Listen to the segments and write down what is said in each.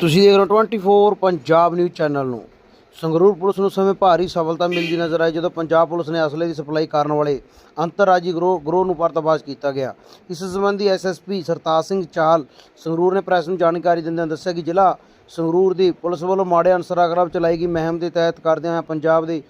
ਤੁਸੀਂ ਦੇਖ ਰਹੇ ਹੋ 24 ਪੰਜਾਬ ਨਿਊਜ਼ ਚੈਨਲ ਨੂੰ। ਸੰਗਰੂਰ ਪੁਲਿਸ ਨੂੰ ਸਮੇਂ ਭਾਰੀ ਸਫਲਤਾ ਮਿਲਦੀ ਨਜ਼ਰ ਆਈ ਜਦੋਂ ਪੰਜਾਬ ਪੁਲਿਸ ਨੇ ਅਸਲੇ ਦੀ ਸਪਲਾਈ ਕਰਨ ਵਾਲੇ ਅੰਤਰਰਾਜੀ ਗਰੋਹ ਗਰੋਹ ਨੂੰ ਪਰਦਾਫਾਸ਼ ਕੀਤਾ ਗਿਆ। ਇਸ ਸੰਬੰਧੀ ਐਸਐਸਪੀ ਸਰਤਾਜ ਸਿੰਘ ਚਾਹਲ ਸੰਗਰੂਰ ਨੇ ਪ੍ਰੈਸ ਨੂੰ ਜਾਣਕਾਰੀ ਦਿੰਦਿਆਂ ਦੱਸਿਆ ਕਿ ਜ਼ਿਲ੍ਹਾ ਸੰਗਰੂਰ ਦੀ ਪੁਲਿਸ ਵੱਲੋਂ ਮਾੜੇ ਅਨਸਰਾਂ ਖਿਲਾਫ ਚਲਾਈ ਗਈ ਮੁਹਿੰਮ ਦੇ ਤਹਿਤ ਕਰਦਿਆਂ ਹੋਇਆਂ ਪੰਜਾਬ ਦੇ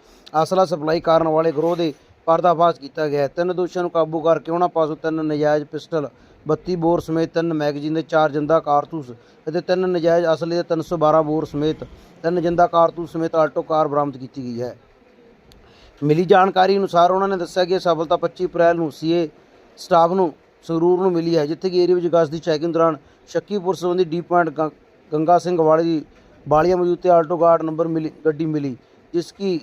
ਅਸਲਾ ਸਪਲਾਈ ਕਰਨ ਵਾਲੇ ਗਰੋਹ ਦੇ ਪਰਦਾਫਾਸ਼ ਕੀਤਾ ਗਿਆ ਤਿੰਨ ਦੋਸ਼ੀਆਂ ਨੂੰ ਕਾਬੂ ਕਰਕੇ ਉਹਨਾਂ ਪਾਸੋਂ ਤਿੰਨ ਨਜਾਇਜ਼ ਪਿਸਟਲ 32 ਬੋਰ ਸਮੇਤ ਤਿੰਨ ਮੈਗਜ਼ੀਨ ਦੇ ਚਾਰ ਜਿੰਦਾ ਕਾਰਤੂਸ ਅਤੇ ਤਿੰਨ ਨਜਾਇਜ਼ ਅਸਲੇ ਦੇ 312 ਬੋਰ ਸਮੇਤ ਤਿੰਨ ਜਿੰਦਾ ਕਾਰਤੂਸ ਸਮੇਤ ਆਲਟੋ ਕਾਰ ਬਰਾਮਦ ਕੀਤੀ ਗਈ ਹੈ। ਮਿਲੀ ਜਾਣਕਾਰੀ ਅਨੁਸਾਰ ਉਹਨਾਂ ਨੇ ਦੱਸਿਆ ਕਿ ਇਹ ਸਫਲਤਾ 25 ਅਪ੍ਰੈਲ ਨੂੰ ਸੀਏ ਸਟਾਫ ਨੂੰ, ਸੰਗਰੂਰ ਨੂੰ ਮਿਲੀ ਹੈ, ਜਿੱਥੇ ਕਿ ਏਰੀਆ ਵਿੱਚ ਗਸ਼ਤ ਦੀ ਚੈਕਿੰਗ ਦੌਰਾਨ ਸ਼ੱਕੀਪੁਰ ਸੰਬੰਧੀ ਡੀ ਪੁਆਇੰਟ ਗੰ- ਗੰਗਾ ਸਿੰਘ ਵਾਲੇ ਦੀ ਬਾਲੀਆ ਮੌਜੂਦ ਤੇ ਆਲਟੋ ਗਾਰਡ ਨੰਬਰ ਮਿਲੀ, ਗੱਡੀ ਮਿਲੀ, ਜਿਸ ਕੀ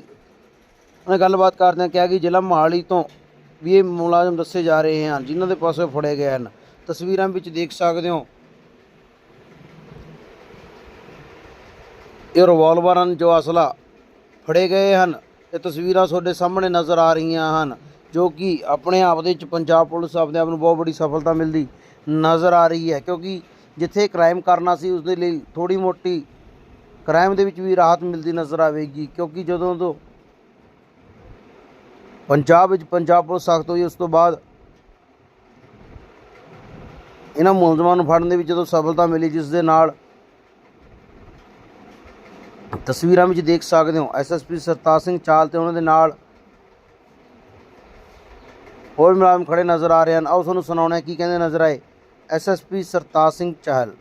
ਉਹਨੇ ਗੱਲਬਾਤ ਕਰਦਿਆਂ ਕਿਹਾ ਕਿ ਜ਼ਿਲ੍ਹਾ ਮੋਹਾਲੀ ਤੋਂ ਵੀ ਇਹ ਮੁਲਾਜ਼ਮ ਦੱਸੇ ਜਾ ਰਹੇ ਹਨ, ਜਿਨ੍ਹਾਂ ਦੇ ਪਾਸੋਂ ਫੜੇ ਗਏ ਹਨ। ਤਸਵੀਰਾਂ ਵਿੱਚ ਦੇਖ ਸਕਦੇ ਹੋ। ਇਹ ਰਿਵਾਲਵਰ ਹਨ ਜੋ ਅਸਲਾ ਫੜੇ ਗਏ ਹਨ ਇਹ ਤਸਵੀਰਾਂ ਤੁਹਾਡੇ ਸਾਹਮਣੇ ਨਜ਼ਰ ਆ ਰਹੀਆਂ ਹਨ, ਜੋ ਕਿ ਆਪਣੇ ਆਪ ਦੇ ਵਿੱਚ ਪੰਜਾਬ ਪੁਲਿਸ ਆਪਣੇ ਆਪ ਨੂੰ ਬਹੁਤ ਵੱਡੀ ਸਫਲਤਾ ਮਿਲਦੀ ਨਜ਼ਰ ਆ ਰਹੀ ਹੈ, ਕਿਉਂਕਿ ਜਿੱਥੇ ਕ੍ਰਾਈਮ ਕਰਨਾ ਸੀ ਉਸ ਦੇ ਲਈ ਥੋੜੀ ਮੋਟੀ ਕ੍ਰਾਈਮ ਦੇ ਵਿੱਚ ਵੀ ਰਾਹਤ ਮਿਲਦੀ ਨਜ਼ਰ ਆਵੇਗੀ, ਕਿਉਂਕਿ ਜਦੋਂ ਤੋਂ ਪੰਜਾਬ ਵਿੱਚ ਪੰਜਾਬ ਪੁਲਿਸ ਸਖਤ ਹੋਈ, ਉਸ ਤੋਂ ਬਾਅਦ ਇਹਨਾਂ ਮੁਲਜ਼ਮਾਂ ਨੂੰ ਫੜਨ ਦੇ ਵਿੱਚ ਜਦੋਂ ਸਫਲਤਾ ਮਿਲੀ ਜਿਸ ਦੇ ਨਾਲ ਤਸਵੀਰਾਂ ਵਿੱਚ ਦੇਖ ਸਕਦੇ ਹੋ ਐਸਐਸਪੀ ਸਰਤਾਜ ਸਿੰਘ ਚਾਲ ਤੇ ਉਹਨਾਂ ਦੇ ਨਾਲ ਹੋਰ ਮੁਲਾਜ਼ਮ ਖੜੇ ਨਜ਼ਰ ਆ ਰਹੇ ਹਨ। ਆਓ ਤੁਹਾਨੂੰ ਸੁਣਾਉਣਾ ਕੀ ਕਹਿੰਦੇ ਨਜ਼ਰ ਆਏ ਐਸਐਸਪੀ ਸਰਤਾਜ ਸਿੰਘ ਚਾਹਲ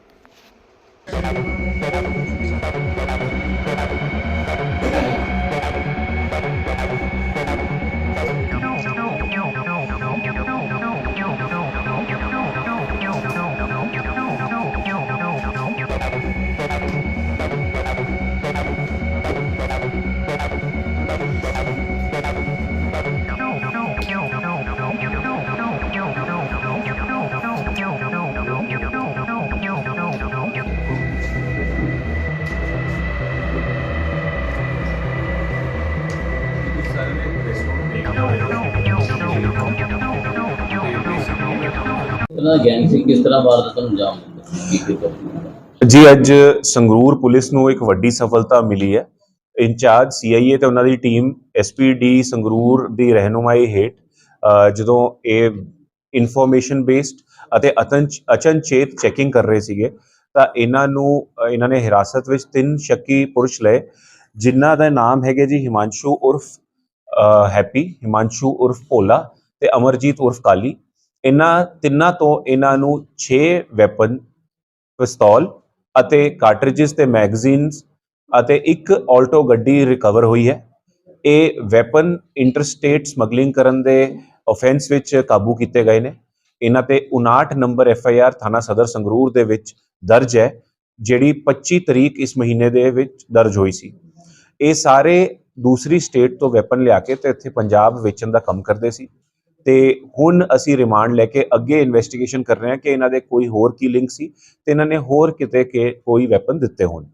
ਉਹਨਾਂ ਦਾ ਗੈਂਗ ਸੀ, ਕਿਸ ਤਰ੍ਹਾਂ ਵਾਰਦਾਤ ਨੂੰ ਅੰਜਾਮ ਦਿੰਦੇ ਕੀ ਕੀ ਕਰਦੇ ਜੀ, ਅੱਜ ਸੰਗਰੂਰ ਪੁਲਿਸ ਨੂੰ ਇੱਕ ਵੱਡੀ ਸਫਲਤਾ ਮਿਲੀ ਹੈ। ਇੰਚਾਰਜ ਸੀਆਈਏ ਤੇ ਉਹਨਾਂ ਦੀ ਟੀਮ ਐਸਪੀਡੀ ਸੰਗਰੂਰ ਦੀ ਰਹਿਨੁਮਾਈ ਹੇਠ ਜਦੋਂ ਇਹ ਇਨਫੋਰਮੇਸ਼ਨ ਬੇਸਡ ਅਤੇ ਅਤੰਚ ਅਚਨਚੇਤ ਚੈਕਿੰਗ ਕਰ ਰਹੇ ਸੀਗੇ, ਤਾਂ ਇਹਨਾਂ ਨੂੰ ਇਹਨਾਂ ਨੇ ਹਿਰਾਸਤ ਵਿੱਚ ਤਿੰਨ ਸ਼ੱਕੀ ਪੁਰਸ਼ ਲਏ, ਜਿਨ੍ਹਾਂ ਦਾ ਨਾਮ ਹੈਗੇ ਜੀ ਹਿਮਾਂਸ਼ੂ ਉਰਫ ਹੈਪੀ, ਹਿਮਾਂਸ਼ੂ ਉਰਫ ਭੋਲਾ ਤੇ ਅਮਰਜੀਤ ਉਰਫ ਕਾਲੀ। ਇਹਨਾਂ ਤਿੰਨਾਂ ਤੋਂ ਇਹਨਾਂ ਨੂੰ 6 ਵੈਪਨ ਪਿਸਤੌਲ ਅਤੇ ਕਾਰਟ੍ਰਿਜਸ ਤੇ ਮੈਗਜ਼ੀਨਸ ਅਤੇ ਇੱਕ ਆਲਟੋ ਗੱਡੀ ਰਿਕਵਰ ਹੋਈ ਹੈ। ਇਹ ਵੈਪਨ ਇੰਟਰਸਟੇਟ ਸਮਗਲਿੰਗ ਕਰਨ ਦੇ ਆਫੈਂਸ ਵਿੱਚ ਕਾਬੂ ਕੀਤੇ ਗਏ ਨੇ। ਇਹਨਾਂ ਤੇ 59 ਨੰਬਰ ਐਫ ਆਈ ਆਰ ਥਾਣਾ ਸਦਰ ਸੰਗਰੂਰ ਦੇ ਵਿੱਚ ਦਰਜ ਹੈ, ਜਿਹੜੀ 25 ਤਰੀਕ ਇਸ ਮਹੀਨੇ ਦੇ ਵਿੱਚ ਦਰਜ ਹੋਈ ਸੀ। ਇਹ ਸਾਰੇ ਦੂਸਰੀ ਸਟੇਟ ਤੋਂ ਵੈਪਨ ਲਿਆ ਕੇ ਤੇ ਇੱਥੇ ਪੰਜਾਬ ਵੇਚਣ ਦਾ ਕੰਮ ਕਰਦੇ ਸੀ। ਤੇ ਹੁਣ ਅਸੀਂ ਰਿਮਾਂਡ ਲੈ ਕੇ ਅੱਗੇ ਇਨਵੈਸਟੀਗੇਸ਼ਨ ਕਰ ਰਹੇ ਹਾਂ ਕਿ ਇਹਨਾਂ ਦੇ ਕੋਈ ਹੋਰ ਕੀ ਲਿੰਕ ਸੀ ਤੇ ਇਹਨਾਂ ਨੇ ਹੋਰ ਕਿਤੇ ਕੇ ਕੋਈ ਵੈਪਨ ਦਿੱਤੇ ਹੋਣ।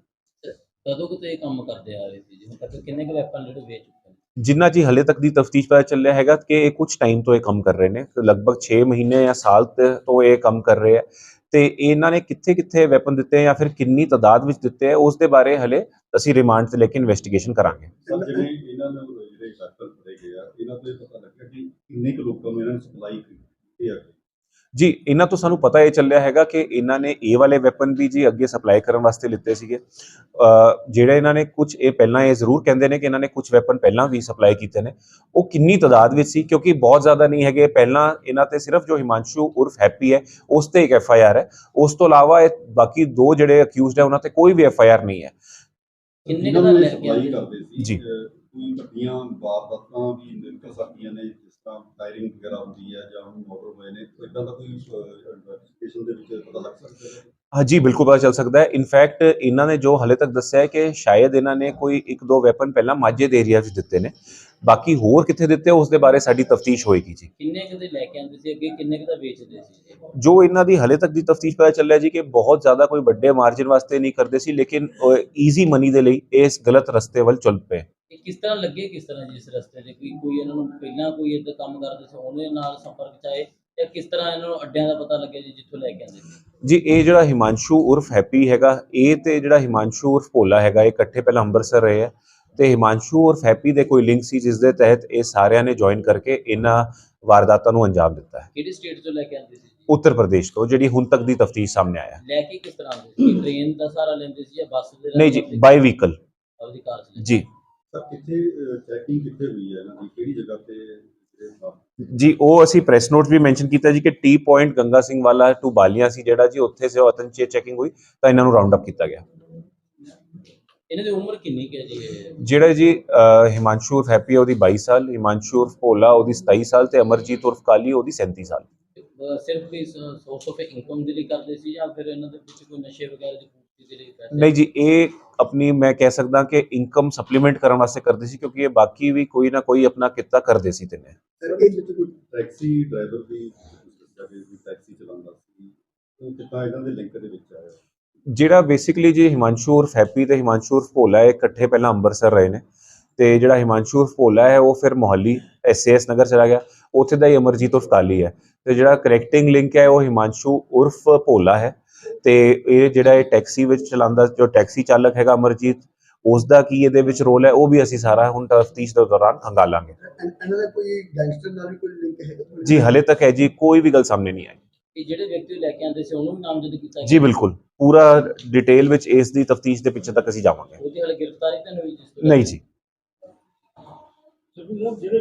ਕਦੋਂ ਕਿਤੇ ਇਹ ਕੰਮ ਕਰਦੇ ਆ ਰਹੇ ਸੀ? ਜੀ ਹੁਣ ਤੱਕ ਕਿੰਨੇ ਕੁ ਵੈਪਨ ਜਿਹੜੇ ਵੇਚ ਚੁੱਕੇ ਨੇ? ਜਿੰਨਾ ਜੀ ਹਲੇ ਤੱਕ ਦੀ ਤਫਤੀਸ਼ ਪਤਾ ਚੱਲਿਆ ਹੈਗਾ ਕਿ ਇਹ ਕੁਝ ਟਾਈਮ ਤੋਂ ਇਹ ਕੰਮ ਕਰ ਰਹੇ ਨੇ। ਲਗਭਗ 6 ਮਹੀਨੇ ਜਾਂ ਸਾਲ ਤੇ- ਇਹ ਕੰਮ ਕਰ ਰਹੇ ਆ। ਤੇ ਇਹਨਾਂ ਨੇ ਕਿੱਥੇ ਕਿੱਥੇ ਵੈਪਨ ਦਿੱਤੇ ਆ ਜਾਂ ਫਿਰ ਕਿੰਨੀ ਤਾਦਾਦ ਵਿੱਚ ਦਿੱਤੇ ਆ ਉਸ ਦੇ ਬਾਰੇ ਹਲੇ ਅਸੀਂ ਰਿਮਾਂਡ ਤੇ ਲੈ ਕੇ ਇਨਵੈਸਟੀਗੇਸ਼ਨ ਕਰਾਂਗੇ। ਜਿਵੇਂ ਇਹਨਾਂ ਨੂੰ ਜਿਹੜੇ ਗਏ ਆ ਇਹਨਾਂ ਤੋਂ ਇਹ ਪਤਾ ਲੱਗਾ ਕਿ ਕਿੰਨੇ ਕੁ ਲੋਕਾਂ ਨੂੰ ਇਹਨਾਂ ਨੇ ਸਪਲਾਈ ਕੀਤੀ ਆ। ਜੀ ਇਹਨਾਂ ਤੋਂ ਸਾਨੂੰ ਪਤਾ ਇਹ ਚੱਲਿਆ ਹੈਗਾ ਕਿ ਇਹਨਾਂ ਨੇ ਇਹ ਵਾਲੇ ਵੈਪਨ ਵੀ ਜੀ ਅੱਗੇ ਸਪਲਾਈ ਕਰਨ ਵਾਸਤੇ ਲਿੱਤੇ ਸੀਗੇ। ਜਿਹੜੇ ਇਹਨਾਂ ਨੇ ਕੁਝ ਇਹ ਪਹਿਲਾਂ ਇਹ ਜ਼ਰੂਰ ਕਹਿੰਦੇ ਨੇ ਕਿ ਇਹਨਾਂ ਨੇ ਕੁਝ ਵੈਪਨ ਪਹਿਲਾਂ ਵੀ ਸਪਲਾਈ ਕੀਤੇ ਨੇ। ਉਹ ਕਿੰਨੀ ਤਾਦਾਦ ਵਿੱਚ ਸੀ ਕਿਉਂਕਿ ਬਹੁਤ ਜ਼ਿਆਦਾ ਨਹੀਂ ਹੈਗੇ। ਪਹਿਲਾਂ ਇਹਨਾਂ ਤੇ ਸਿਰਫ ਜੋ ਹਿਮਾਂਸ਼ੂ ਉਰਫ ਹੈਪੀ ਹੈ ਉਸ ਤੇ ਇੱਕ ਐਫ ਆਈ ਆਰ ਹੈ। ਉਸ ਤੋਂ ਇਲਾਵਾ ਇਹ ਬਾਕੀ ਦੋ ਜਿਹੜੇ ਅਕਿਊਜ਼ਡ ਹੈ ਉਹਨਾਂ ਤੇ ਕੋਈ ਵੀ ਐਫ ਆਈ ਆਰ ਨਹੀਂ ਹੈ। ਕਿੰਨੇ ਇਹਨਾਂ ਕੁ ਦਾ ਨੂੰ ਲੈ ਕੇ ਸਪਲਾਈ ਆਏ ਕਰਦੇ ਸੀ ਜੀ। ਕੋਈ ਵੱਡੀਆਂ ਵਾਰਦਾਤਾਂ ਵੀ ਨਿਕਲ ਸਕਦੀਆਂ ਨੇ ਜਿਸ ਤਰ੍ਹਾਂ ਫਾਇਰਿੰਗ ਵਗੈਰਾ ਹੁੰਦੀ ਹੈ ਜਾਂ ਮੋਟਰ ਹੋਏ ਨੇ ਇਦਾਂ ਦਾ ਕੋਈ ਇਨਵੈਸਟੀਗੇਸ਼ਨ ਦੇ ਵਿੱਚ ਪਤਾ ਲੱਗ ਸਕਦਾ ਹੈ? ਹਾਂਜੀ ਬਿਲਕੁਲ ਪਤਾ ਚੱਲ ਸਕਦਾ ਹੈ। ਇਨਫੈਕਟ ਇਹਨਾਂ ਨੇ ਜੋ ਹਲੇ ਤੱਕ ਦੱਸਿਆ ਹੈ ਕਿ ਸ਼ਾਇਦ ਇਹਨਾਂ ਨੇ ਕੋਈ ਇੱਕ ਦੋ ਵੈਪਨ ਪਹਿਲਾਂ ਮਾਝੇ ਦੇ ਏਰੀਆ ਵਿੱਚ ਦਿੱਤੇ ਨੇ। ਬਾਕੀ ਹੋਰ ਕਿੱਥੇ ਦਿੱਤੇ ਉਸ ਦੇ ਬਾਰੇ ਸਾਡੀ ਤਫਤੀਸ਼ ਹੋਏਗੀ ਜੀ। ਕਿੰਨੇ ਕੁ ਦੇ ਲੈ ਕੇ ਆਉਂਦੇ ਸੀ ਅੱਗੇ ਕਿੰਨੇ ਕੁ ਦਾ ਵੇਚਦੇ ਸੀ ਜੀ ਜੋ ਇਹਨਾਂ ਦੀ ਹਲੇ ਤੱਕ ਦੀ ਤਫਤੀਸ਼ ਪਤਾ ਚੱਲਿਆ ਜੀ ਕਿ ਬਹੁਤ ਜ਼ਿਆਦਾ ਕੋਈ ਵੱਡੇ ਮਾਰਜਨ ਵਾਸਤੇ ਨਹੀਂ ਕਰਦੇ ਸੀ ਲੇਕਿਨ ਈਜ਼ੀ ਮਨੀ ਦੇ ਲਈ ਇਸ ਗਲਤ ਰਸਤੇ ਵੱਲ ਚੱਲ ਪਏ। ਇਹ ਕਿਸ ਤਰ੍ਹਾਂ ਲੱਗੇ ਕਿਸ ਤਰ੍ਹਾਂ ਜੀ ਇਸ ਰਸਤੇ ਤੇ? ਕੋਈ ਕੋਈ ਇਹਨਾਂ ਨੂੰ ਪਹਿਲਾਂ ਕੋਈ ਏਦਾਂ ਕੰਮ ਕਰਦੇ ਸੀ ਉਹਦੇ ਨਾਲ ਸੰਪਰਕ ਚ ਆਏ ਇਹ ਕਿਸ ਤਰ੍ਹਾਂ ਇਹਨਾਂ ਨੂੰ ਅੱਡਿਆਂ ਦਾ ਪਤਾ ਲੱਗਿਆ ਜੀ ਜਿੱਥੋਂ ਲੈ ਕੇ ਆਉਂਦੇ ਸੀ? ਜੀ ਇਹ ਜਿਹੜਾ ਹਿਮਾਂਸ਼ੂ ਉਰਫ ਹੈਪੀ ਹੈਗਾ ਇਹ ਤੇ ਜਿਹੜਾ ਹਿਮਾਂਸ਼ੂ ਉਰਫ ਭੋਲਾ ਹੈਗਾ ਇਹ ਇਕੱਠੇ ਪਹਿਲਾਂ ਅੰਮ੍ਰਿਤਸਰ ਰਹੇ ਹੈ ਤੇ ਹਿਮਾਂਸ਼ੂ ਉਰਫ ਹੈਪੀ ਦੇ ਕੋਈ ਲਿੰਕ ਸੀ ਜਿਸ ਦੇ ਤਹਿਤ ਇਹ ਸਾਰਿਆਂ ਨੇ ਜੁਆਇਨ ਕਰਕੇ ਇਹਨਾਂ ਵਾਰਦਾਤਾਂ ਨੂੰ ਅੰਜਾਮ ਦਿੱਤਾ ਹੈ। ਕਿਹੜੀ ਸਟੇਟ ਤੋਂ ਲੈ ਕੇ ਆਉਂਦੇ ਸੀ ਜੀ? ਉੱਤਰ ਪ੍ਰਦੇਸ਼ ਤੋਂ ਜਿਹੜੀ ਹੁਣ ਤੱਕ ਦੀ ਤਫਤੀਸ਼ ਸਾਹਮਣੇ ਆਇਆ। ਲੈ ਕੇ ਕਿਸ ਤਰ੍ਹਾਂ ਆਉਂਦੇ ਸੀ? ਟ੍ਰੇਨ ਦਾ ਸਹਾਰਾ ਲੈਂਦੇ ਸੀ ਜਾਂ ਬੱਸ ਦੇ ਨਹੀਂ ਜੀ ਬਾਈ ਵਹੀਕਲ ਕਾਰ ਚ ਜੀ। ਸਰ ਕਿੱਥੇ ਚੈਕਿੰਗ ਕਿੱਥੇ ਹੋਈ ਹੈ? ਇਹਨਾਂ ਦੀ ਕਿਹੜੀ ਜਗ੍ਹਾ ਤੇ ਜੀ ਉਹ ਅਸੀਂ ਪ੍ਰੈਸ ਨੋਟ ਵੀ ਮੈਂਸ਼ਨ ਕੀਤਾ ਜੀ ਕਿ ਟੀ ਪੁਆਇੰਟ ਗੰਗਾ ਸਿੰਘ ਵਾਲਾ ਟੂ ਬਾਲੀਆਂ ਸੀ ਜਿਹੜਾ ਜੀ ਉੱਥੇ ਸੇ ਔਤਨਚੇ ਚੈਕਿੰਗ ਹੋਈ ਤਾਂ ਇਹਨਾਂ ਨੂੰ ਰਾਉਂਡ ਅਪ ਕੀਤਾ ਗਿਆ। ਇਹਨਾਂ ਦੀ ਉਮਰ ਕਿੰਨੀ ਹੈ ਜੀ? ਜਿਹੜਾ ਜੀ ਹਿਮਾਂਸ਼ੂ ਉਰਫ ਹੈਪੀ ਉਹਦੀ 22 ਸਾਲ ਹਿਮਾਂਸ਼ੂ ਉਰਫ ਭੋਲਾ ਉਹਦੀ 27 ਸਾਲ ਤੇ ਅਮਰਜੀਤ ਉਰਫ ਕਾਲੀ ਉਹਦੀ 37 ਸਾਲ। ਸਿਰਫ ਵੀ ਸੋਰਸ ਆਫ ਇਨਕਮ ਦੇ ਲਈ ਕਰਦੇ ਸੀ ਜਾਂ ਫਿਰ ਇਹਨਾਂ ਦੇ ਵਿੱਚ ਕੋਈ ਨਸ਼ੇ ਵਗੈਰਾ ਦੀ ਨਹੀਂ ਜੀ ਇਹ ਆਪਣੀ ਮੈਂ ਕਹਿ ਸਕਦਾ ਕਿ ਇਨਕਮ ਸਪਲੀਮੈਂਟ ਕਰਨ ਵਾਸਤੇ ਕਰਦੇ ਸੀ ਕਿਉਂਕਿ ਇਹ ਬਾਕੀ ਵੀ ਕੋਈ ਨਾ ਕੋਈ ਆਪਣਾ ਕਿੱਤਾ ਕਰਦੇ ਸੀ ਤਿੰਨੇ। ਸਰ ਇਹ ਵਿੱਚ ਕੋਈ ਟੈਕਸੀ ਡਰਾਈਵਰ ਵੀ ਦੱਸਿਆ ਵੀ ਕੋਈ ਟੈਕਸੀ ਚਲਾਉਂਦਾ ਸੀ ਉਹ ਕਿੱਦਾਂ ਇਹਨਾਂ ਦੇ ਲਿੰਕ ਦੇ ਵਿੱਚ ਆਇਆ? ਜਿਹੜਾ ਬੇਸਿਕਲੀ ਜੀ ਹਿਮਾਂਸ਼ੂ ਉਰਫ ਹੈਪੀ ਤੇ ਹਿਮਾਂਸ਼ੂ ਉਰਫ ਭੋਲਾ ਇਹ ਇਕੱਠੇ ਪਹਿਲਾਂ ਅੰਮ੍ਰਿਤਸਰ ਰਹੇ ਨੇ। ਤੇ ਜਿਹੜਾ ਹਿਮਾਂਸ਼ੂ ਭੋਲਾ ਹੈ ਉਹ ਫਿਰ ਮੁਹੱਲੀ ਐਸਐਸ ਨਗਰ ਚਲਾ ਗਿਆ। ਉੱਥੇ ਦਾ ਹੀ ਅਮਰਜੀਤ ਉਰਫ ਕਾਲੀ ਹੈ। ਤੇ ਜਿਹੜਾ ਕਨੈਕਟਿੰਗ ਲਿੰਕ ਹੈ ਉਹ ਹਿਮਾਂਸ਼ੂ ਉਰਫ ਭੋਲਾ ਹੈ। ਤੇ ਇਹ ਜਿਹੜਾ ਇਹ ਟੈਕਸੀ ਵਿੱਚ ਚਲਾਉਂਦਾ ਜੋ ਟੈਕਸੀ ਚਾਲਕ ਹੈਗਾ ਅਮਰਜੀਤ ਉਸ ਦਾ ਕੀ ਇਹਦੇ ਵਿੱਚ ਰੋਲ ਹੈ? ਉਹ ਵੀ ਅਸੀਂ ਸਾਰਾ ਹੁਣ ਤਫਤੀਸ਼ ਦੇ ਦੌਰਾਨ ਖੰਗਾਲਾਂਗੇ। ਇਹਨਾਂ ਦਾ ਕੋਈ ਗੈਂਗਸਟਰ ਨਾਲ ਵੀ ਕੋਈ ਲਿੰਕ ਹੈਗਾ ਜੀ ਹਲੇ ਤੱਕ ਹੈ ਜੀ ਕੋਈ ਵੀ ਗੱਲ ਸਾਹਮਣੇ ਨਹੀਂ ਆਈ। ਇਹ ਜਿਹੜੇ ਵਿਅਕਤੀ ਲੈ ਕੇ ਆਉਂਦੇ ਸੀ ਉਹਨੂੰ ਵੀ ਨਾਮਜ਼ਦ ਕੀਤਾ ਗਿਆ? ਜੀ ਬਿਲਕੁਲ। ਪੂਰਾ ਡਿਟੇਲ ਵਿੱਚ ਇਸ ਦੀ ਤਫਤੀਸ਼ ਦੇ ਪਿੱਛੇ ਤੱਕ ਅਸੀਂ ਜਾਵਾਂਗੇ। ਉਹਦੀ ਹਾਲੇ ਗ੍ਰਿਫਤਾਰੀ ਤਾਂ ਨਹੀਂ ਹੋਈ ਨਹੀਂ ਜੀ। ਜਿਹੜੇ